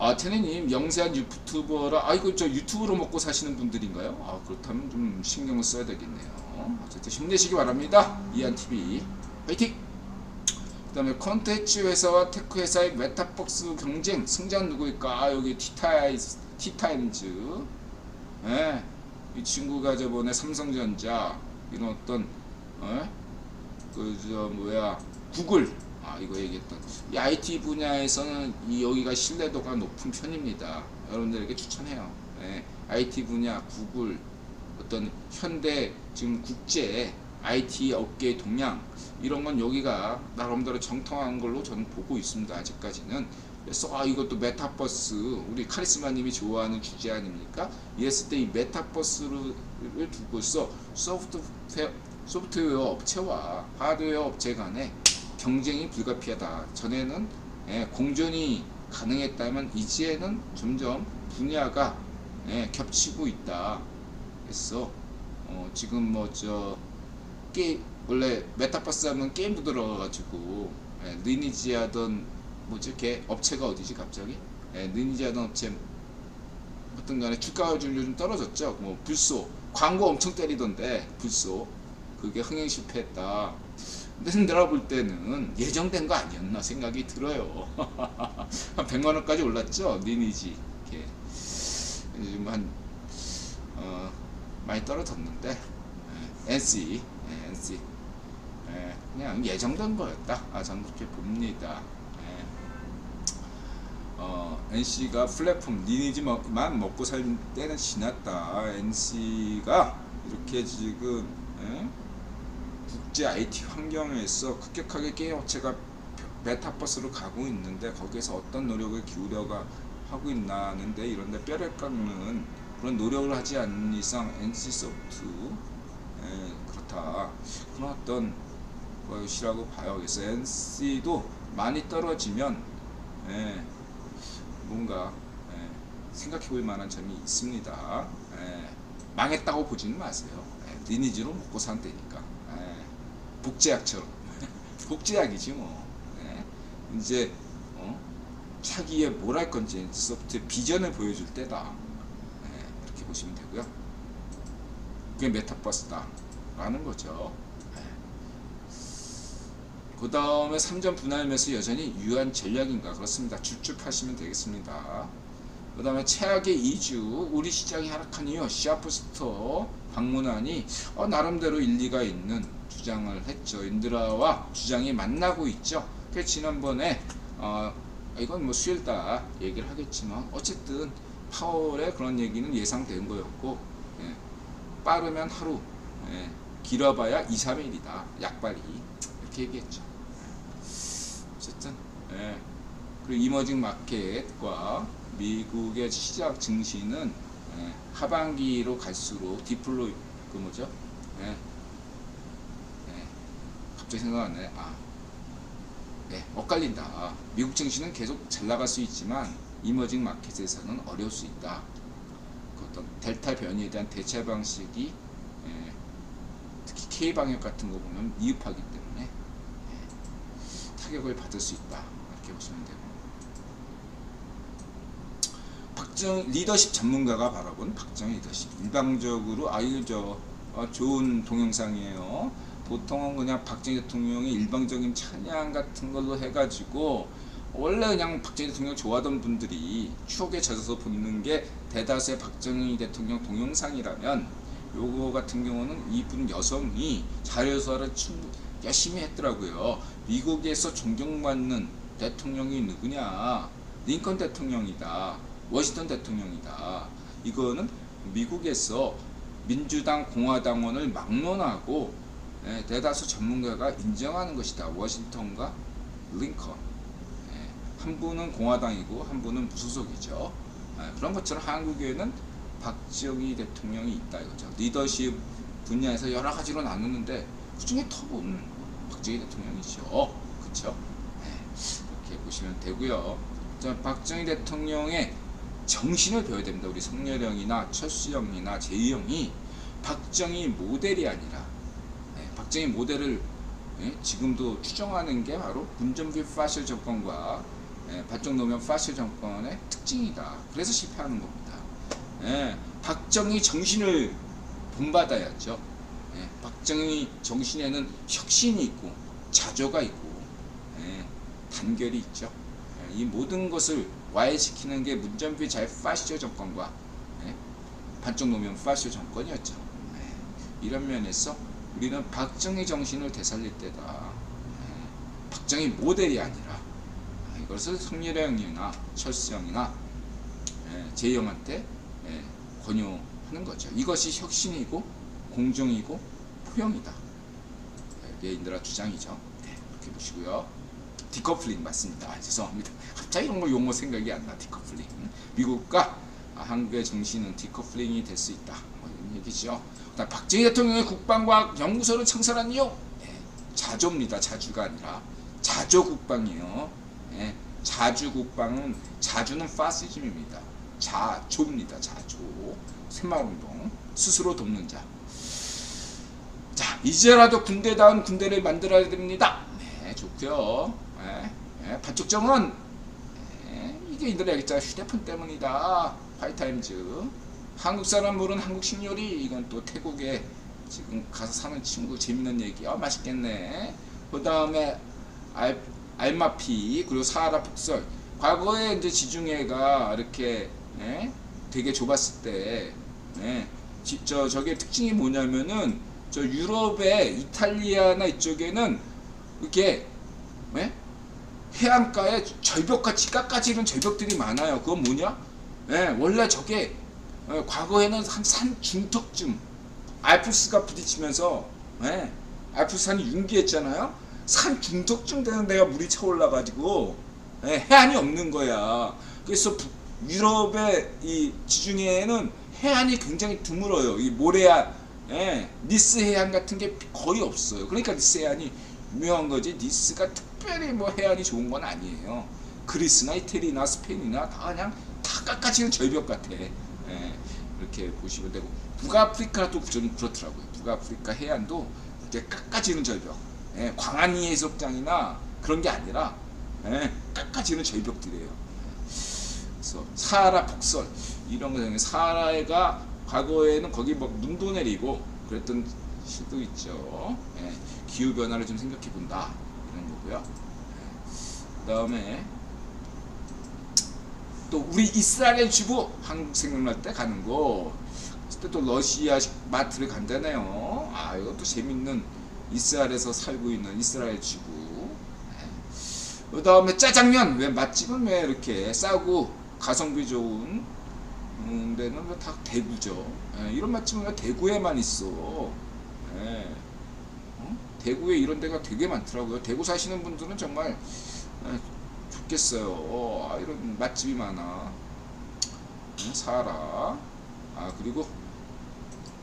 아 테네님 영세한 유튜버라 아 이거 저 유튜브로 먹고 사시는 분들인가요? 아 그렇다면 좀 신경을 써야 되겠네요. 어쨌든 힘내시기 바랍니다. 이한 TV 화이팅! 그 다음에 컨텐츠 회사와 테크 회사의 메타박스 경쟁 승자는 누구일까? 아, 여기 티타이즈 티타임즈. 예. 이 친구가 저번에 삼성전자 이런 어떤 어? 그저 뭐야 구글 아 이거 얘기했던 이 IT 분야에서는 이 여기가 신뢰도가 높은 편입니다. 여러분들에게 추천해요. 예. IT 분야 구글 어떤 현대 지금 국제 IT 업계 동향 이런 건 여기가 나름대로 정통한 걸로 저는 보고 있습니다. 아직까지는. 그래서 아 이것도 메타버스 우리 카리스마님이 좋아하는 주제 아닙니까? 이랬을 때 이 메타버스를 두고서 소프트웨어, 소프트웨어 업체와 하드웨어 업체 간의 경쟁이 불가피하다. 전에는 예, 공존이 가능했다면 이제는 점점 분야가 예, 겹치고 있다. 그래서 어, 지금 뭐 저 게임 원래 메타버스 하면 게임도 들어가가지고 예, 리니지 하던 뭐지 걔 업체가 어디지 갑자기? 예, 리니지 하던 업체 어떤 간에 주가 줄률 좀 떨어졌죠? 뭐 불소 광고 엄청 때리던데 불소 그게 흥행 실패했다 내가 볼 때는 예정된 거 아니었나 생각이 들어요 한 100만 원까지 올랐죠 리니지 걔 지금 한 어, 많이 떨어졌는데 예, NC 예, NC 예, 그냥 예정된 거였다. 아, 저는 그렇게 봅니다. 예. 어, NC가 플랫폼 리니지만 먹고 살 때는 지났다. NC가 이렇게 지금 예? 국제 IT 환경에서 급격하게 게임 업체가 메타버스로 가고 있는데 거기에서 어떤 노력을 기울여가 하고 있나 하는데 이런데 뼈를 깎는 그런 노력을 하지 않는 이상 NC 소프트 예, 그렇다 그런 어떤 것이라고 봐요. 그래서 NC도 많이 떨어지면 예, 뭔가 예, 생각해 볼 만한 점이 있습니다. 예, 망했다고 보지는 마세요. 예, 리니지로 먹고 산다니까. 예, 복제약처럼. 복제약이지 뭐. 예, 이제 어? 차기에 뭘할 건지 소프트의 비전을 보여줄 때다. 예, 그렇게 보시면 되고요. 그게 메타버스다. 라는 거죠. 그 다음에 3점 분할 매수 여전히 유한 전략인가 그렇습니다. 줍줍하시면 되겠습니다. 그 다음에 최악의 2주 우리 시장이 하락한 이유 시아프스토어 방문하니 어, 나름대로 일리가 있는 주장을 했죠. 인드라와 주장이 만나고 있죠. 그 지난번에 어, 이건 뭐 수요일다 얘기를 하겠지만 어쨌든 파월의 그런 얘기는 예상된 거였고 예, 빠르면 하루 예, 길어봐야 2, 3일이다. 약발이 이렇게 얘기했죠. 어쨌든 예. 그리고 이머징 마켓과 미국의 시작 증시는 예, 하반기로 갈수록 디플로 그 뭐죠? 예. 예. 갑자기 생각나네. 아, 예, 엇갈린다. 미국 증시는 계속 잘 나갈 수 있지만 이머징 마켓에서는 어려울 수 있다. 그 어떤 델타 변이에 대한 대처 방식이 예, 특히 K 방역 같은 거 보면 미흡하기 때문에 예, 타격을 받을 수 있다 이렇게 보시면 되고 박정 리더십 전문가가 바라본 박정희 리더십 일방적으로 아유 저 어, 좋은 동영상이에요. 보통은 그냥 박정희 대통령의 일방적인 찬양 같은 걸로 해가지고 원래 그냥 박정희 대통령 좋아하던 분들이 추억에 젖어서 보는 게 대다수의 박정희 대통령 동영상이라면 요거 같은 경우는 이분 여성이 자료조사를 충분 열심히 했더라고요. 미국에서 존경받는 대통령이 누구냐? 링컨 대통령이다. 워싱턴 대통령이다. 이거는 미국에서 민주당 공화당원을 막론하고 예, 대다수 전문가가 인정하는 것이다. 워싱턴과 링컨. 예, 한 분은 공화당이고 한 분은 무소속이죠. 예, 그런 것처럼 한국에는 박정희 대통령이 있다 이거죠. 리더십 분야에서 여러 가지로 나누는데 그 중에 톱은 박정희 대통령이죠. 그렇죠? 이렇게 보시면 되고요. 자, 박정희 대통령의 정신을 배워야 됩니다. 우리 성렬형이나 철수형이나 제이형이 박정희 모델이 아니라 예, 박정희 모델을 예, 지금도 추정하는 게 바로 문정비 파셜 정권과 예, 반쪽 노면 파시 정권의 특징이다. 그래서 실패하는 겁니다. 예, 박정희 정신을 본받아야죠. 예, 박정희 정신에는 혁신이 있고 자조가 있고 예, 단결이 있죠. 예, 이 모든 것을 와해시키는 게 문전비 잘 파시오 정권과 예, 반쪽 노면 파시오 정권이었죠. 예, 이런 면에서 우리는 박정희 정신을 되살릴 때다. 예, 박정희 모델이 아니라 아, 이것을 성렬형이나 철수 형이나 예, 제형한테 예, 권유하는 거죠. 이것이 혁신이고 공정이고 포용이다. 예, 인드라 주장이죠. 네, 이렇게 보시고요. 디커플링 맞습니다. 아, 죄송합니다. 갑자기 이런 거 용어 생각이 안 나. 디커플링. 미국과 아, 한국의 정신은 디커플링이 될 수 있다. 뭐 이런 얘기죠. 박정희 대통령의 국방과학 연구소를 창설한 이유 예, 자조입니다. 자주가 아니라 자조 국방이요. 예, 자주 국방은 자주는 파시즘입니다. 자조입니다. 자조. 새마을운동 스스로 돕는 자. 자 이제라도 군대다운 군대를 만들어야 됩니다. 네 좋고요. 예, 예, 반쪽정은 예, 이게 인들이 알겠죠. 휴대폰 때문이다. 파이타임즈. 한국 사람 모르는 한국 식요리 이건 또 태국에 지금 가서 사는 친구 재밌는 얘기. 아 맛있겠네. 그 다음에 알 알마피 그리고 사하라 북설. 과거에 이제 지중해가 이렇게 예, 되게 좁았을 때 예, 지- 저 저게 특징이 뭐냐면은 저 유럽의 이탈리아나 이쪽에는 이렇게 예? 해안가에 절벽같이 깎아지는 절벽들이 많아요. 그건 뭐냐? 예, 원래 저게 예, 과거에는 한 산 중턱쯤 알프스가 부딪히면서 예, 알프스산이 융기했잖아요. 산 중턱쯤 되는 데가 물이 차올라 가지고 예, 해안이 없는 거야. 그래서 부- 유럽의 이 지중해에는 해안이 굉장히 드물어요. 이 모래안, 예, 니스 해안 같은 게 거의 없어요. 그러니까 니스 해안이 유명한 거지. 니스가 특 별히 뭐 해안이 좋은 건 아니에요. 그리스나 이태리나 스페인이나 다 그냥 다 깎아지는 절벽 같아. 예, 이렇게 보시면 되고 북아프리카도 좀 그렇더라고요. 북아프리카 해안도 이렇게 깎아지는 절벽. 예, 광안리 해수욕장이나 그런 게 아니라 예, 깎아지는 절벽들이에요. 그래서 사하라 북설 이런 거 사하라가 과거에는 거기 뭐 눈도 내리고 그랬던 시도 있죠. 예, 기후 변화를 좀 생각해 본다 이런 거고요. 그 다음에 또 우리 이스라엘 주부 한국 생각날 때 가는 거 그때 또 러시아 마트를 간다네요. 아 이것도 재밌는 이스라엘에서 살고 있는 이스라엘 주부. 그 다음에 짜장면 왜 맛집은 왜 이렇게 싸고 가성비 좋은 음, 데는 왜다 대구죠. 예, 이런 맛집은 왜 대구에만 있어. 예. 어? 대구에 이런 데가 되게 많더라고요. 대구 사시는 분들은 정말 예, 좋겠어요. 어, 아, 이런 맛집이 많아. 음, 사라. 아 그리고